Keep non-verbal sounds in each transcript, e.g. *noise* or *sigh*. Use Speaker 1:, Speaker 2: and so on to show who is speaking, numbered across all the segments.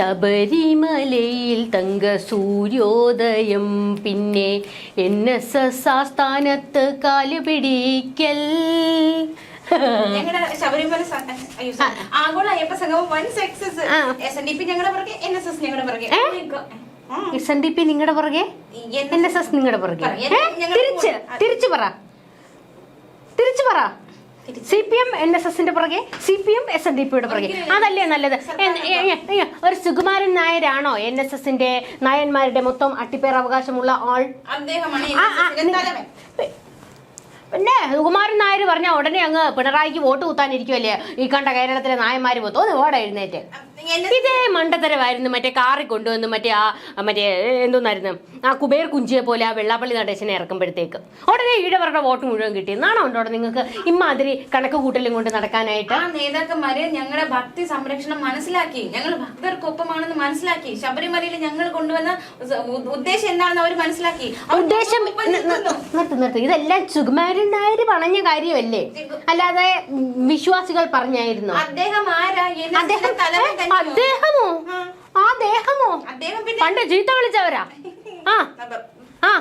Speaker 1: ശബരിമലയിൽ തങ്ക സൂര്യോദയം പിന്നെ എൻ എസ് എസ് ആസ്ഥാനത്ത് കാലുപിടിക്കൽ
Speaker 2: പിടിക്കൽ ശബരിമല. ആഗോള അയ്യപ്പ സംഗമം വൻ സക്സസ്
Speaker 1: ആ.
Speaker 2: എസ് എൻ ഡി പി ഞങ്ങളുടെ പുറകെ എൻ എസ് എസ് ഞങ്ങളുടെ പുറകെ
Speaker 1: ഏ?
Speaker 2: My God. ആ.
Speaker 1: എസ് എൻ ഡി പി നിങ്ങളുടെ പുറകെ എൻ എസ് എസ് നിങ്ങളുടെ പുറകെ തിരിച്ച് തിരിച്ചു പറ തിരിച്ചു പറ. C P M N S എസിന്റെ പുറകെ C P M S N D പിയുടെ പുറകെ. അതല്ലേ നല്ലത്? ഒരു സുകുമാരൻ നായരാണോ എൻ എസ് എസിന്റെ നായന്മാരുടെ മൊത്തം അട്ടിപ്പേർ അവകാശമുള്ള ആൾ. പിന്നെ സുകുമാരൻ നായർ പറഞ്ഞ ഉടനെ അങ്ങ് പിണറായിക്ക് വോട്ട് കുത്താനിരിക്കുമല്ലേ ഈ കണ്ട കേരളത്തിലെ നായന്മാർ മൊത്തം ഓടെ എഴുന്നേറ്റ്. ഇതേ മണ്ടത്തരമായിരുന്നു. മറ്റേ കാറി കൊണ്ടുവന്ന് മറ്റേ ആ മറ്റേ എന്തോന്നായിരുന്നു? ആ കുബേർ കുഞ്ചിയെ പോലെ ആ വെള്ളാപ്പള്ളി നടേശനെ ഇറക്കുമ്പോഴത്തേക്ക്. ഉടനെ ഈഴവരുടെ വോട്ട് മുഴുവൻ കിട്ടി. നാണോ ഉണ്ടോ നിങ്ങൾക്ക് ഇമാതിരി കണക്ക് കൂട്ടലും കൊണ്ട് നടക്കാനായിട്ട്?
Speaker 2: ആ നേതാക്കന്മാരെ ഞങ്ങളുടെ ഭക്തി സംരക്ഷണം മനസ്സിലാക്കി. ഞങ്ങൾ ഭക്തർക്കൊപ്പമാണെന്ന് മനസ്സിലാക്കി. ശബരിമലയിൽ ഞങ്ങൾ കൊണ്ടുവന്ന ഉദ്ദേശം എന്താണെന്ന് അവർ മനസ്സിലാക്കി.
Speaker 1: ഉദ്ദേശം. നിർത്ത് നിർത്ത്. ഇതെല്ലാം സുകുമാരൻ നായർ പറഞ്ഞ കാര്യമല്ലേ? അല്ലാതെ വിശ്വാസികൾ പറഞ്ഞായിരുന്നു?
Speaker 2: അദ്ദേഹം ആരാ?
Speaker 1: അദ്ദേഹം? അദ്ദേഹമോ?
Speaker 2: ആ.
Speaker 1: ദേഹമോ പണ്ട് ചീത്ത വിളിച്ചവരാ. ആ.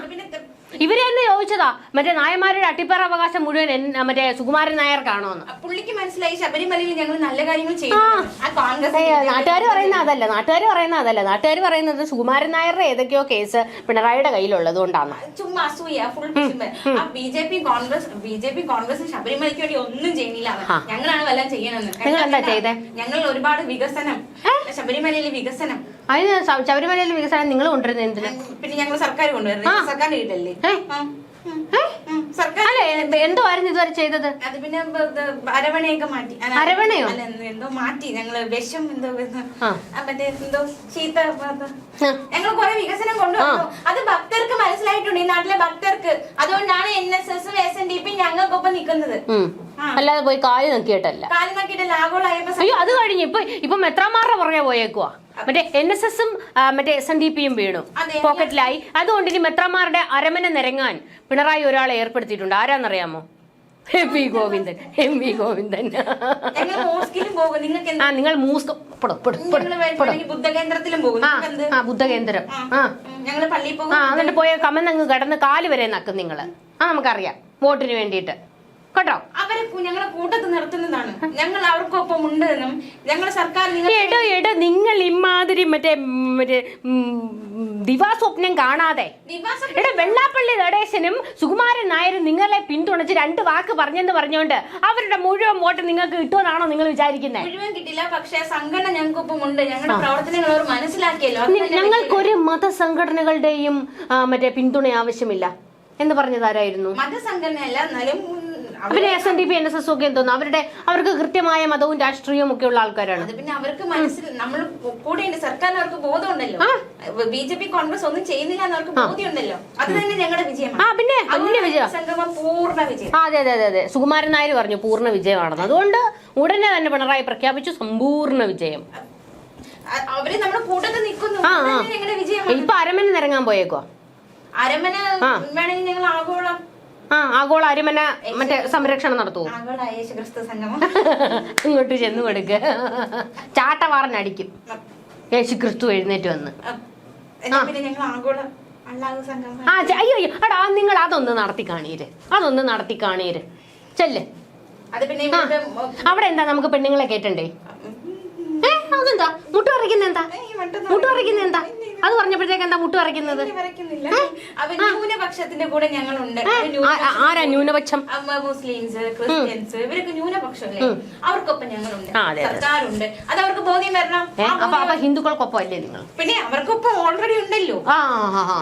Speaker 2: പിന്നെ
Speaker 1: ഇവരെ തന്നെ ചോദിച്ചതാ മറ്റേ നായന്മാരുടെ അട്ടിപ്പറ അവകാശം മുഴുവൻ എൻ- മറ്റേ സുകുമാരൻ നായർക്കാണോന്ന്
Speaker 2: ആ പുള്ളിക്ക് മനസ്സിലായി ശബരിമലയിൽ ഞങ്ങൾ നല്ല കാര്യങ്ങൾ ചെയ്യും ആ. കോൺഗ്രസ്
Speaker 1: നാട്ടുകാർ പറയുന്ന അതല്ല നാട്ടുകാർ പറയുന്ന അതല്ല. നാട്ടുകാർ പറയുന്നത് സുകുമാരൻ നായരുടെ ഏതൊക്കെയോ കേസ് പിണറായിയുടെ കയ്യിലുള്ളത് കൊണ്ടാണ്.
Speaker 2: ചുമ്മാ അസൂയ ഫുൾ ആ B J P Congress B J P Congress ശബരിമലയ്ക്ക് വേണ്ടി ഒന്നും ചെയ്യുന്നില്ല അവൻ.
Speaker 1: ആ.
Speaker 2: ഞങ്ങളാണ് വല്ലതും ചെയ്യണമെന്ന്
Speaker 1: നിങ്ങൾ എന്താ ചെയ്തേ?
Speaker 2: ഞങ്ങൾ ഒരുപാട് വികസനം. ശബരിമലയിലെ വികസനം.
Speaker 1: അതിന് ശ- ശബരിമലയിൽ വികസനം നിങ്ങൾ കൊണ്ടുവരുന്നത് എന്തിനാ?
Speaker 2: പിന്നെ ഞങ്ങൾ സർക്കാർ കൊണ്ടുവരുന്നത്. സർക്കാരിന്റെ കീഴിലല്ലേ?
Speaker 1: അല്ലെ എന്തുവായിരുന്നു ഇതുവരെ ചെയ്തത്?
Speaker 2: അത് പിന്നെ അരവണയൊക്കെ മാറ്റി.
Speaker 1: അരവണയോ?
Speaker 2: എന്തോ മാറ്റി. ഞങ്ങൾ വിഷം എന്തോ എന്തോ- എന്തോ ചീത്ത ഞങ്ങൾ കുറെ വികസനം കൊണ്ടുവന്നു. അത് ഭക്തർക്ക് മനസ്സിലായിട്ടുണ്ട്. ഈ നാട്ടിലെ ഭക്തർക്ക്. അതുകൊണ്ടാണ് എൻ എസ് എസും എസ് എൻ ഡി പി ഞങ്ങൾക്കൊപ്പം നിൽക്കുന്നത്.
Speaker 1: അല്ലാതെ പോയി കാൽ നോക്കിയിട്ടല്ല.
Speaker 2: കാൽ നോക്കിയിട്ടല്ല ആഗോള
Speaker 1: അയ്യോ അത് കഴിഞ്ഞ്. ഇപ്പൊ ഇപ്പൊ മെത്രാമാരുടെ പുറകെ പോയേക്കുവാ? മറ്റേ എൻ എസ് എസും മറ്റേ എസ് എൻ ഡി പിയും വീണു. പോക്കറ്റിലായി അതുകൊണ്ട് ഇനി മെത്രമാരുടെ അരമന നിരങ്ങാൻ പിണറായി ഒരാളെ ഏർപ്പെടുത്തിയിട്ടുണ്ട്. ആരാന്നറിയാമോ? M V Govindan. M V Govindan. ആ നിങ്ങൾ മൂസ്ക ആ ബുദ്ധകേന്ദ്രം. ആ ആ. എന്നിട്ട് പോയ കമന്നങ്ങ് കിടന്ന് കാൽ വരെ നക്കും നിങ്ങൾ. ആ നമുക്കറിയാം. വോട്ടിന് വേണ്ടിയിട്ട്. കേട്ടോ?
Speaker 2: അവരെ ഞങ്ങളെ കൂട്ടത്ത് നിർത്തുന്നതാണ്. ഞങ്ങൾ അവർക്കൊപ്പം ഉണ്ട് എന്നും ഞങ്ങളുടെ സർക്കാർ നിങ്ങൾ
Speaker 1: എടോ എടോ നിങ്ങൾ ഇമാതിരി മറ്റേ ദിവാസ്വപ്നം കാണാതെ. എടാ വെള്ളാപ്പള്ളി നടേശനും സുകുമാരൻ നായരും നിങ്ങളെ പിന്തുണച്ച് രണ്ട് വാക്ക് പറഞ്ഞെന്ന് പറഞ്ഞുകൊണ്ട് അവരുടെ മുഴുവൻ വോട്ട് നിങ്ങൾക്ക് കിട്ടുമെന്നാണോ നിങ്ങൾ വിചാരിക്കുന്നത്
Speaker 2: മുഴുവൻ കിട്ടില്ല പക്ഷെ സംഘടന ഞങ്ങൾക്കൊപ്പം ഉണ്ട്. ഞങ്ങളുടെ പ്രവർത്തനങ്ങൾ അവർ മനസ്സിലാക്കിയല്ലോ.
Speaker 1: ഞങ്ങൾക്കൊരു മതസംഘടനകളുടെയും മറ്റേ പിന്തുണ ആവശ്യമില്ല. എന്ന് പറഞ്ഞതാരായിരുന്നു
Speaker 2: മതസംഘടനയല്ല എന്നാലും
Speaker 1: അവർ S N D P N S S ഒക്കെ എന്തോന്നു അവരുടെ അവർക്ക് കൃത്യമായ മതവും രാഷ്ട്രീയവും ഒക്കെ ഉള്ള ആൾക്കാരാണ്.
Speaker 2: അത് പിന്നെ അവർക്ക് മനസ്സിൽ നമ്മൾ കൂടെ സർക്കാരിന് അവർക്ക് ബോധമുണ്ടല്ലോ. ബി ജെ പി കോൺഗ്രസ് ഒന്നും ചെയ്യുന്നില്ല എന്ന് അവർക്ക് ബോധ്യമുണ്ടല്ലോ. അത് തന്നെ ഞങ്ങളുടെ വിജയമാണ്.
Speaker 1: ആ പിന്നെ വലിയ വിജയം.
Speaker 2: സംഗമം പൂർണ വിജയം.
Speaker 1: അതെ അതെ അതെ അതെ. സുകുമാരൻ നായർ പറഞ്ഞു പൂർണ വിജയമാണെന്ന്. അതുകൊണ്ട് ഉടനെ തന്നെ പിണറായി പ്രഖ്യാപിച്ചു സമ്പൂർണ വിജയം.
Speaker 2: അവർ നമ്മുടെ കൂട്ടത്തിൽ നിൽക്കുന്നു.
Speaker 1: ഇപ്പൊ അരമന നിരങ്ങാൻ പോയേക്കോ
Speaker 2: അരമന. വേണമെങ്കിൽ ഞങ്ങൾ ആഗോളം
Speaker 1: ആ ആഗോള അരിമന മറ്റേ സംരക്ഷണം
Speaker 2: സംഗമം. *laughs*
Speaker 1: ഇങ്ങോട്ട് ചെന്ന് കൊടുക്ക. ചാട്ടവാറനടിക്കും യേശു ക്രിസ്തു എഴുന്നേറ്റ് വന്ന്. ആ. അയ്യോ അയ്യോ. അടാ നിങ്ങൾ അതൊന്ന് നടത്തി കാണീര്. അതൊന്ന് നടത്തി കാണീര്. ചെല്ല്. അവിടെ എന്താ? നമുക്ക് പെണ്ണുങ്ങളെ കേട്ടണ്ടേ ഏ അതെന്താ? മുട്ട് പറിക്കുന്ന എന്താ
Speaker 2: മുട്ടുറയ്ക്കുന്ന മറ്റൊന്നും
Speaker 1: മുട്ട് പറിക്കുന്ന എന്താ അത് പറഞ്ഞപ്പോഴത്തേക്ക് എന്താ മുട്ട്
Speaker 2: അവർ ന്യൂനപക്ഷത്തിന്റെ കൂടെ ഞങ്ങളുണ്ട്.
Speaker 1: ആരാ ന്യൂനപക്ഷം?
Speaker 2: മുസ്ലിംസ് ക്രിസ്ത്യൻസ് ഇവരൊക്കെ ന്യൂനപക്ഷമല്ലേ? അവർക്കൊപ്പം ഞങ്ങളുണ്ട്. സർക്കാരുണ്ട്. അത് അവർക്ക് ബോധ്യം വരണം.
Speaker 1: അപ്പൊ അപ്പൊ ഹിന്ദുക്കൾക്കൊപ്പം അല്ലേ നിങ്ങൾ?
Speaker 2: പിന്നെ അവർക്കൊപ്പം ഓൾറെഡി ഉണ്ടല്ലോ.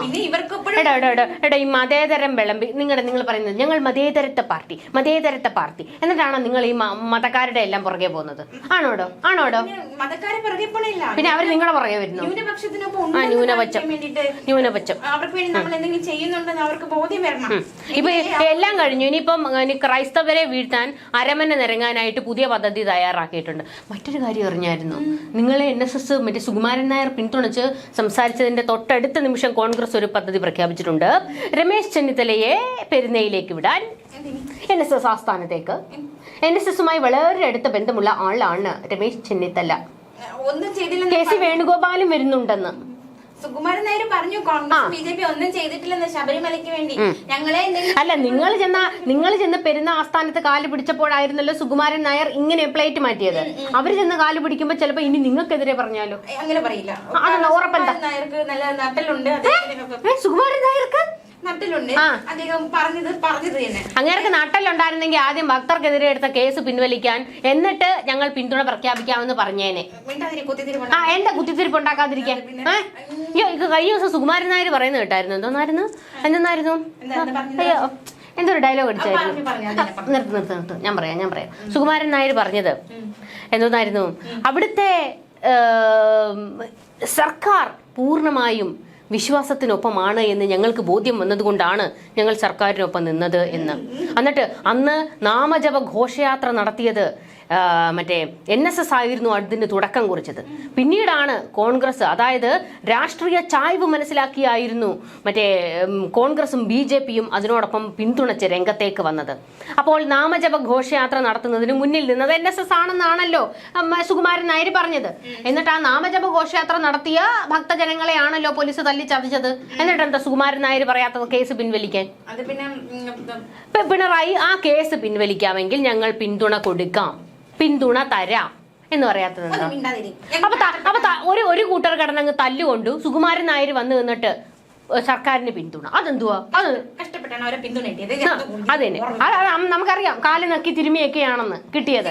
Speaker 2: പിന്നെ ഇവർക്കൊപ്പം
Speaker 1: എടാ എടാ എടാ ഈ മതേതരം വിളമ്പി നിങ്ങളുടെ നിങ്ങൾ പറയുന്നത് ഞങ്ങൾ മതേതരത്തെ പാർട്ടി മതേതരത്തെ പാർട്ടി. എന്നിട്ടാണോ നിങ്ങൾ ഈ മതക്കാരുടെ എല്ലാം പുറകെ പോകുന്നത്? ആണോടോ? ആണോടോ?
Speaker 2: മതക്കാരെ പിറകെ പോണില്ല.
Speaker 1: പിന്നെ അവർ നിങ്ങളെ പുറകെ വരുന്നു.
Speaker 2: ന്യൂനപക്ഷത്തിനൊപ്പം
Speaker 1: ന്യൂനപക്ഷം. ന്യൂനപക്ഷം.
Speaker 2: അവർക്ക് വേണ്ടി നമ്മൾ എന്തെങ്കിലും ചെയ്യുന്നുണ്ടെന്ന് അവർക്ക് ബോധ്യം വരണം.
Speaker 1: ഇപ്പൊ എല്ലാം കഴിഞ്ഞു. ഇനിയിപ്പം ഇനി ക്രൈസ്തവരെ വീഴ്ത്താൻ അരമന നിരങ്ങാനായിട്ട് പുതിയ പദ്ധതി തയ്യാറാക്കിയിട്ടുണ്ട്. മറ്റൊരു കാര്യം അറിഞ്ഞായിരുന്നു. നിങ്ങളെ എൻ എസ് എസ് മറ്റേ സുകുമാരൻ നായർ പിന്തുണച്ച് സംസാരിച്ചതിന്റെ തൊട്ടടുത്ത നിമിഷം കോൺഗ്രസ് ഒരു പദ്ധതി പ്രഖ്യാപിച്ചിട്ടുണ്ട്. രമേശ് ചെന്നിത്തലയെ പെരുന്നയിലേക്ക് വിടാൻ എൻ എസ് എസ് ആസ്ഥാനത്തേക്ക്. എൻ എസ് എസുമായി വളരെ അടുത്ത ബന്ധമുള്ള ആളാണ് രമേശ് ചെന്നിത്തല. കെ സി വേണുഗോപാലും വരുന്നുണ്ടെന്ന്.
Speaker 2: സുകുമാരൻ നായർ പറഞ്ഞു കോൺഗ്രസ് ബി ജെ പി ഒന്നും ചെയ്തിട്ടില്ലെന്ന് ശബരിമലയ്ക്ക് വേണ്ടി. ഞങ്ങളെ
Speaker 1: അല്ല നിങ്ങൾ ചെന്ന നിങ്ങൾ ചെന്ന് പെരുന്ന ആസ്ഥാനത്ത് കാൽ പിടിച്ചപ്പോഴായിരുന്നല്ലോ സുകുമാരൻ നായർ ഇങ്ങനെ പ്ലേറ്റ് മാറ്റിയത്. അവർ ചെന്ന് കാൽ പിടിക്കുമ്പോ ചിലപ്പോ ഇനി നിങ്ങൾക്കെതിരെ പറഞ്ഞാലോ?
Speaker 2: അങ്ങനെ പറയില്ല.
Speaker 1: ഉറപ്പെന്താ?
Speaker 2: നായർക്ക് നല്ല നട്ടലുണ്ട്
Speaker 1: സുകുമാരൻ നായർക്ക്?
Speaker 2: നട്ടലുണ്ട്. അദ്ദേഹം പറഞ്ഞത് പറഞ്ഞത് തന്നെ.
Speaker 1: അങ്ങേർക്ക് നട്ടലുണ്ടായിരുന്നെങ്കിൽ ആദ്യം ഭക്തർക്കെതിരെ എടുത്ത കേസ് പിൻവലിക്കാൻ എന്നിട്ട് ഞങ്ങൾ പിന്തുണ പ്രഖ്യാപിക്കാമെന്ന് പറഞ്ഞേനെ. ആ എന്താ കുത്തിത്തിരിപ്പ് ഉണ്ടാക്കാതിരിക്കാൻ? അയ്യോ ഇത് കഴിഞ്ഞ ദിവസം സുകുമാരൻ നായർ പറയുന്നത് കേട്ടായിരുന്നു. എന്തോന്നായിരുന്നു? എന്തെന്നായിരുന്നു? അയ്യോ എന്തൊരു ഡയലോഗ് അടിച്ചായിരുന്നു.
Speaker 2: നിർത്തു നിർത്തു.
Speaker 1: നിർത്ത് നിർത്ത് നിർത്ത്. ഞാൻ പറയാം ഞാൻ പറയാം. സുകുമാരൻ നായർ പറഞ്ഞത് എന്തോന്നായിരുന്നു? അവിടുത്തെ സർക്കാർ പൂർണമായും വിശ്വാസത്തിനൊപ്പമാണ് എന്ന് ഞങ്ങൾക്ക് ബോധ്യം വന്നതുകൊണ്ടാണ് ഞങ്ങൾ സർക്കാരിനൊപ്പം നിന്നത് എന്ന്. എന്നിട്ട് അന്ന് നാമജപ ഘോഷയാത്ര നടത്തിയത് മറ്റേ എൻ എസ് എസ് ആയിരുന്നു അതിന്റെ തുടക്കം കുറിച്ചത്. പിന്നീടാണ് കോൺഗ്രസ് അതായത് രാഷ്ട്രീയ ചായ്വ് മനസ്സിലാക്കിയായിരുന്നു മറ്റേ കോൺഗ്രസും ബി ജെ പിയും അതിനോടൊപ്പം പിന്തുണച്ച് രംഗത്തേക്ക് വന്നത്. അപ്പോൾ നാമജപ ഘോഷയാത്ര നടത്തുന്നതിന് മുന്നിൽ നിന്നത് എൻ എസ് എസ് ആണെന്നാണല്ലോ സുകുമാരൻ നായർ പറഞ്ഞത്. എന്നിട്ട് ആ നാമജപ ഘോഷയാത്ര നടത്തിയ ഭക്തജനങ്ങളെയാണല്ലോ പോലീസ് തല്ലി ചതിച്ചത്. എന്നിട്ട് എന്താ സുകുമാരൻ നായർ പറയാത്തത് കേസ് പിൻവലിക്കാൻ? പിണറായി ആ കേസ് പിൻവലിക്കാമെങ്കിൽ ഞങ്ങൾ പിന്തുണ കൊടുക്കാം. പിന്തുണ തരാം എന്ന് പറയാത്തത് അപ്പൊ അപ്പൊ ഒരു ഒരു കൂട്ടർ കിടന്നങ്ങ് തല്ലുകൊണ്ടു സുകുമാരൻ നായർ വന്നു നിന്നിട്ട് സർക്കാരിന് പിന്തുണ. അതെന്തുവാ? അത്
Speaker 2: കഷ്ടപ്പെട്ടാണ് അവരെ പിന്തുണ
Speaker 1: അത് തന്നെ. നമുക്കറിയാം കാൽ നക്കി തിരുമിയൊക്കെയാണെന്ന് കിട്ടിയത്.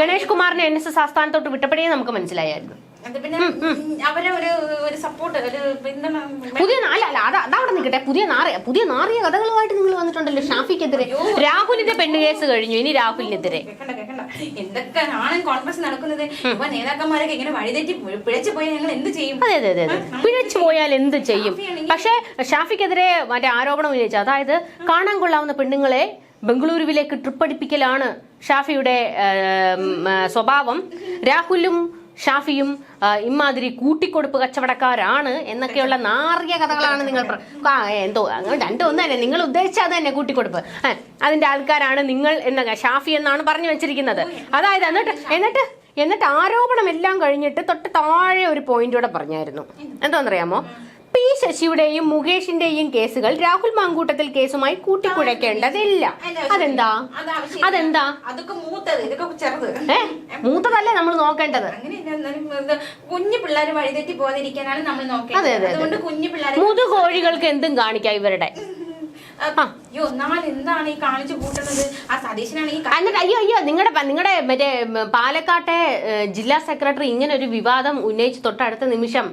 Speaker 1: ഗണേഷ് കുമാറിനെ എൻ എസ് എസ് ആസ്ഥാനത്തോട്ട് വിട്ടപ്പോഴേ നമുക്ക് മനസ്സിലായായിരുന്നു. പുതിയ അല്ല അല്ല അത് അതവിടെ നിൽക്കട്ടെ പുതിയ നാറിയ പുതിയ നാറിയ കഥകളുമായിട്ട് നിങ്ങൾ വന്നിട്ടുണ്ടല്ലോ ഷാഫിക്കെതിരെ. രാഹുലിന്റെ പെണ്ണ് കേസ് കഴിഞ്ഞു ഇനി രാഹുലിനെതിരെ.
Speaker 2: എന്തൊക്കെ എന്തൊക്കെയാണ് കോൺഗ്രസ് നടക്കുന്നത്? ഇപ്പൊ നേതാക്കന്മാരൊക്കെ ഇങ്ങനെ വഴിതെറ്റി പോയി- പിഴച്ചു പോയാൽ ഞങ്ങൾ എന്ത് ചെയ്യും?
Speaker 1: അതെ അതെ അതെ അതെ. പിഴച്ചു പോയാൽ എന്ത് ചെയ്യും? പക്ഷേ ഷാഫിക്കെതിരെ മറ്റേ ആരോപണം ഉന്നയിച്ചു. അതായത് കാണാൻ കൊള്ളാവുന്ന പെണ്ണുങ്ങളെ ബംഗളൂരുവിലേക്ക് ട്രിപ്പ് അടിപ്പിക്കലാണ് ഷാഫിയുടെ സ്വഭാവം. രാഹുലും ഷാഫിയും ഇമാതിരി കൂട്ടിക്കൊടുപ്പ് കച്ചവടക്കാരാണ് എന്നൊക്കെയുള്ള നാറിയ കഥകളാണ് നിങ്ങൾ എന്തോ രണ്ടും ഒന്ന് തന്നെ നിങ്ങൾ ഉദ്ദേശിച്ച അത് തന്നെ കൂട്ടിക്കൊടുപ്പ്. അതിന്റെ ആൾക്കാരാണ് നിങ്ങൾ എന്ന ഷാഫി എന്നാണ് പറഞ്ഞു വെച്ചിരിക്കുന്നത്. അതായത് എന്നിട്ട് എന്നിട്ട് എന്നിട്ട് ആരോപണം എല്ലാം കഴിഞ്ഞിട്ട് തൊട്ട് താഴെ ഒരു പോയിന്റ് കൂടെ പറഞ്ഞായിരുന്നു. എന്താണെന്നറിയാമോ പി ശശിയുടെയും മുകേഷിന്റെയും കേസുകൾ രാഹുൽ മാങ്കൂട്ടത്തിൽ കേസുമായി കൂട്ടിക്കുഴയ്ക്കേണ്ടതില്ല അതെന്താ? അതെന്താ?
Speaker 2: അതൊക്കെ മൂത്തത് ഇതൊക്കെ ചെറുത്.
Speaker 1: ഏ? മൂത്തതല്ലേ നമ്മൾ നോക്കേണ്ടത്?
Speaker 2: കുഞ്ഞു പിള്ളേര് വഴിതെറ്റി പോകാതിരിക്കാനാണ് നമ്മൾ നോക്കേണ്ടത്.
Speaker 1: അതെ, അതെ.
Speaker 2: അതുകൊണ്ട് കുഞ്ഞു പിള്ളേർ
Speaker 1: മുതുകോഴികൾക്ക് എന്തും കാണിക്കാം ഇവരുടെ.
Speaker 2: അയ്യോ എന്താണ് ഈ കാണിച്ചു കൂട്ടുന്നത്? ആ സതീശനാണെങ്കിൽ
Speaker 1: എന്നിട്ട് അയ്യോ അയ്യോ നിങ്ങളുടെ നിങ്ങളുടെ മറ്റേ പാലക്കാട്ടെ ജില്ലാ സെക്രട്ടറി ഇങ്ങനെ ഒരു വിവാദം ഉന്നയിച്ച് തൊട്ടടുത്ത നിമിഷം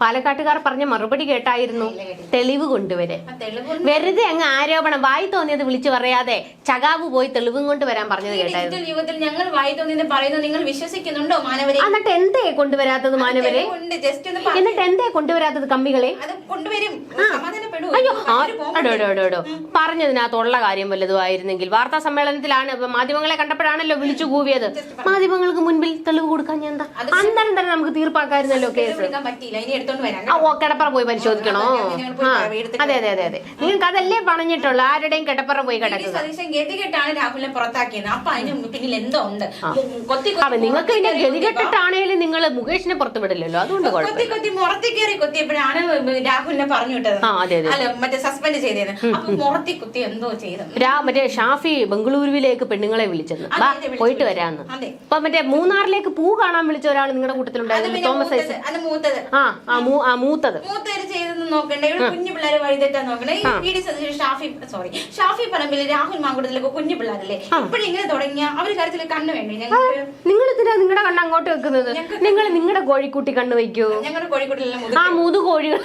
Speaker 1: പാലക്കാട്ടുകാർ പറഞ്ഞ മറുപടി കേട്ടായിരുന്നു തെളിവ് കൊണ്ടുവരെ വെറുതെ അങ്ങ് ആരോപണം വായി തോന്നിയത് വിളിച്ചു പറയാതെ ചകാവ് പോയി തെളിവും കൊണ്ട് വരാൻ പറഞ്ഞത് കേട്ടായിരുന്നു.
Speaker 2: യുഗത്തിൽ ഞങ്ങൾ വായി തോന്നിയത് നിങ്ങൾ വിശ്വസിക്കുന്നുണ്ടോ മാനവരെ?
Speaker 1: എന്നിട്ട് എന്തേ കൊണ്ടുവരാത്തത് മാനവരെ? എന്നിട്ട് എന്തേ കൊണ്ടുവരാത്തത് കമ്പികളെ? അയ്യോ ആ,
Speaker 2: അവർ പോകും.
Speaker 1: അടോ, അടോ, അടോ, അടോ. പറഞ്ഞതിനകത്തുള്ള കാര്യം വല്ലതും ആയിരുന്നെങ്കിൽ വാർത്താ സമ്മേളനത്തിലാണ് മാധ്യമങ്ങളെ കണ്ടപ്പോഴാണല്ലോ വിളിച്ചു കൂവിയത്. മാധ്യമങ്ങൾക്ക് മുൻപിൽ തെളിവ് കൊടുക്കാൻ ഞാൻ എന്താ അന്നേരം തന്നെ നമുക്ക് തീർപ്പാക്കായിരുന്നല്ലോ കേസ്.
Speaker 2: പറ്റിയില്ല. ഇനി എടുത്തോണ്ട് വരാം
Speaker 1: ഓ കിടപ്പറ പോയി പരിശോധിക്കണോ? ആ അതെ അതെ അതെ അതെ. നിങ്ങൾക്ക് അതല്ലേ പറഞ്ഞിട്ടുള്ളൂ ആരുടെയും കിടപ്പറ പോയി കിടക്കുക
Speaker 2: സതീശൻ ഗതികെട്ടാണ് രാഹുലിനെ പുറത്താക്കിയത്. അപ്പൊ അതിന് പിന്നിൽ എന്തോ ഉണ്ട്. കൊത്തി
Speaker 1: അപ്പൊ നിങ്ങൾക്ക് പിന്നെ ഗതികെട്ടിട്ടാണേലും നിങ്ങൾ മുകേഷിനെ പുറത്തു വിടില്ലല്ലോ അതുകൊണ്ട്
Speaker 2: കൊത്തി കൊത്തി മുറത്തി കയറി കൊത്തിയപ്പോഴാണ് രാഹുലിനെ പറഞ്ഞു വിട്ടത്.
Speaker 1: ആ അതെ അതെ.
Speaker 2: അല്ല മറ്റേ സസ്പെൻഡ് ചെയ്തത് അപ്പൊ മുറത്തി കുത്തി എന്തോ ചെയ്തു.
Speaker 1: രാ മറ്റേ ഷാഫി ബംഗളൂരുവിലേക്ക് പെണ്ണുങ്ങളെ വിളിച്ചെന്ന് ബാ പോയിട്ട് വരാന്ന്.
Speaker 2: അതെ.
Speaker 1: അപ്പൊ മറ്റേ മൂന്നാറിലേക്ക് പൂ കാണാൻ വിളിച്ച ഒരാൾ നിങ്ങളുടെ കൂട്ടത്തിലുണ്ടായിരുന്നു തോമസ് ഐസക്.
Speaker 2: മൂത്തത്.
Speaker 1: ആ. മൂത്തത്
Speaker 2: മൂത്തവര് ചെയ്തെന്ന് നോക്കണ്ടേ? ഇവിടെ കുഞ്ഞു പിള്ളേരെ വഴിതെറ്റാൻ നോക്കണേ ഈ ഡി സതീശൻ ഷാഫി സോറി ഷാഫി പറമ്പിൽ രാഹുൽ മാങ്കുടത്തിലൊക്കെ കുഞ്ഞു പിള്ളേരല്ലേ? ഇപ്പോഴിങ്ങനെ തുടങ്ങിയ അവർ കാര്യത്തിൽ കണ്ണു വേണ്ടേ? ഞങ്ങൾക്ക്
Speaker 1: നിങ്ങൾ ഇതിനാ നിങ്ങളുടെ കണ്ണ് അങ്ങോട്ട് വെക്കുന്നത്? നിങ്ങൾ നിങ്ങളുടെ കോഴിക്കുട്ടി കണ്ണ് വയ്ക്കൂ
Speaker 2: ഞങ്ങളുടെ കോഴിക്കുട്ടി
Speaker 1: ആ മൂന്ന് കോഴികൾ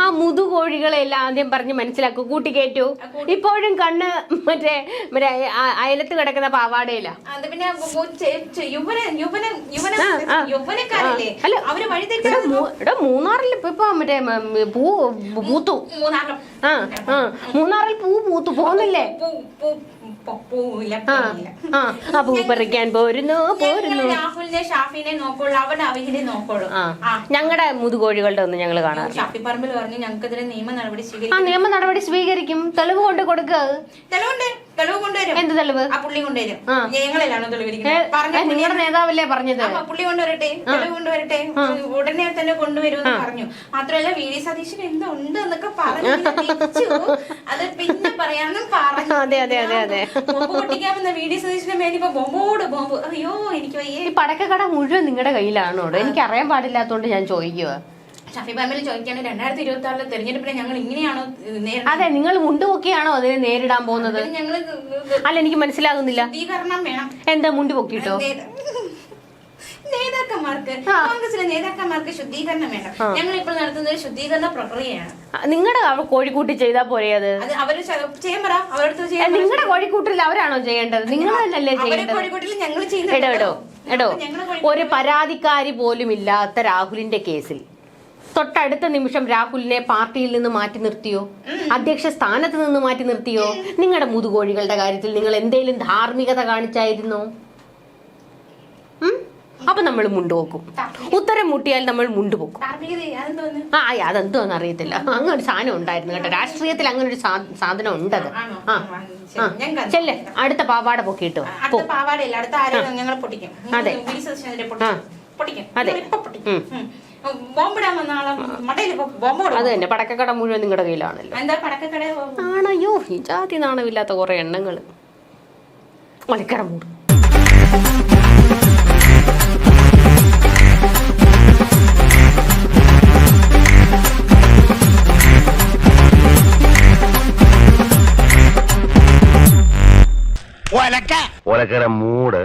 Speaker 1: ആ മുതു കോഴികളെ എല്ലാം ആദ്യം പറഞ്ഞ് മനസ്സിലാക്കൂ. കൂട്ടിക്കേറ്റു ഇപ്പോഴും കണ്ണ് മറ്റേ മറ്റേ അയലത്ത് കിടക്കുന്ന പാവാടയില.
Speaker 2: അത് പിന്നെ മു- ചെ- ചെ- യുവന യുവന യുവന
Speaker 1: ആ, ആ.
Speaker 2: യൗവനക്കാരല്ലേ?
Speaker 1: അല്ല.
Speaker 2: അവർ
Speaker 1: ഇവിടെ മൂന്നാറിൽ ഇപ്പൊ മറ്റേ പൂ പൂത്തു.
Speaker 2: മൂന്നാറിലും?
Speaker 1: ആ ആ. മൂന്നാറിൽ പൂ പൂത്തു. പോകുന്നില്ലേ? പറിക്കാൻ പോരുന്നു പോരുന്നു.
Speaker 2: രാഹുലിനെ ഷാഫിനെ നോക്കുള്ളൂ അവിടെ അവഹിനെ നോക്കുള്ളൂ.
Speaker 1: ഞങ്ങളുടെ മുതുകോഴികളുടെ ഒന്നും ഞങ്ങൾ കാണാറില്ല.
Speaker 2: ഷാഫി പറമ്പിൽ പറഞ്ഞു ഞങ്ങൾക്കെതിരെ നിയമ നടപടി സ്വീകരിക്കും
Speaker 1: നിയമ നടപടി സ്വീകരിക്കും. തെളിവ് കൊണ്ട് കൊടുക്കുക
Speaker 2: തെളിവുണ്ട്. തെളിവ് കൊണ്ടുവരും.
Speaker 1: എന്ത് എന്ത് തെളിവ്?
Speaker 2: ആ പുള്ളി കൊണ്ടുവരും. തെളിവിരിക്കുന്നത് പറഞ്ഞ
Speaker 1: നിങ്ങളുടെ നേതാവല്ലേ പറഞ്ഞത്?
Speaker 2: പുള്ളി കൊണ്ടുവരട്ടെ തെളിവ് കൊണ്ടുവരട്ടെ. ഉടനെ തന്നെ കൊണ്ടുവരുമെന്ന് പറഞ്ഞു. മാത്രമല്ല വി ഡി സതീശൻ എന്തോ ഉണ്ട് എന്നൊക്കെ പറഞ്ഞു. അത് പിന്നെ പറയാന്നും പറഞ്ഞു *laughs*
Speaker 1: അതെ, അതെ, അതെ, അതെ.
Speaker 2: ബോംബ് പൊട്ടിക്കാമെന്ന വി ഡി സതീശന്റെ മേലെ ഇപ്പൊ ബോംബോട് ബോംബ്. അയ്യോ എനിക്ക് വയ്യ.
Speaker 1: ഈ പടക്കക്കട മുഴുവൻ നിങ്ങളുടെ കയ്യിലാണോ എനിക്ക് അറിയാൻ പാടില്ലാത്തോണ്ട് ഞാൻ ചോദിക്കുക
Speaker 2: ഷഫി പാമ്പിൽ ചോദിക്കാണ് രണ്ടായിരത്തി ഇരുപത്തി ആറിലെ തെരഞ്ഞെടുപ്പിനെ ഞങ്ങൾ ഇങ്ങനെയാണോ
Speaker 1: അതെ നിങ്ങൾ മുണ്ടുപൊക്കിയാണോ അതിനെ നേരിടാൻ പോകുന്നത്? അല്ല എനിക്ക് മനസ്സിലാകുന്നില്ല.
Speaker 2: വേണം.
Speaker 1: എന്താ മുണ്ട് പൊക്കിട്ടോ
Speaker 2: നേത- *laughs* നേതാക്കന്മാർക്ക്. കോൺഗ്രസിലെ നേതാക്കന്മാർക്ക് ശുദ്ധീകരണം വേണം. ഞങ്ങൾ ഇപ്പോൾ നടത്തുന്നത് ശുദ്ധീകരണ പ്രക്രിയയാണ്.
Speaker 1: നിങ്ങളുടെ കോഴിക്കൂട്ടി ചെയ്താൽ പോരെ അത്?
Speaker 2: അവർ ചെയ്യാൻ പറ പറ.
Speaker 1: നിങ്ങളുടെ കോഴിക്കൂട്ടിൽ അവരാണോ ചെയ്യേണ്ടത്? നിങ്ങളല്ലേ ചെയ്യേണ്ടത്?
Speaker 2: കോഴിക്കോട്ടിൽ ഞങ്ങൾ
Speaker 1: എടോ എടോ എടോ.
Speaker 2: ഞങ്ങൾ
Speaker 1: ഒരു പരാതിക്കാരി പോലും ഇല്ലാത്ത രാഹുലിന്റെ കേസിൽ. തൊട്ടടുത്ത നിമിഷം രാഹുലിനെ പാർട്ടിയിൽ നിന്ന് മാറ്റി നിർത്തിയോ അധ്യക്ഷ സ്ഥാനത്ത് നിന്ന് മാറ്റി നിർത്തിയോ നിങ്ങളുടെ മുതുകോഴികളുടെ കാര്യത്തിൽ നിങ്ങൾ എന്തേലും ധാർമ്മികത കാണിച്ചായിരുന്നോ? അപ്പൊ നമ്മൾ മുണ്ടുപോക്കും ഉത്തരം മുട്ടിയാൽ നമ്മൾ മുണ്ടുപോക്കും ആ അതെന്തോന്ന് അറിയത്തില്ല അങ്ങനെ ഒരു സാധനം ഉണ്ടായിരുന്നു കേട്ടോ രാഷ്ട്രീയത്തിൽ അങ്ങനെ ഒരു സാധനം ഉണ്ടത്? ആ. ചെല്ലെ അടുത്ത പാവാട
Speaker 2: പൊട്ടിക്കും
Speaker 1: അതെ. അതെ.
Speaker 2: ബോംബിടാൻ വന്ന ആളെ മടയിൽ ബോംബ്
Speaker 1: അത് തന്നെ പടക്കക്കട മുഴുവൻ നിങ്ങളുടെ കയ്യിലാണല്ലോ.
Speaker 2: എന്താ പടക്കക്കട?
Speaker 1: ആണയ്യോ ഈ ജാതി നാണമില്ലാത്ത കുറെ എണ്ണങ്ങൾ മലിക്കട മൂട്.
Speaker 3: ഒലക്കര മൂട്.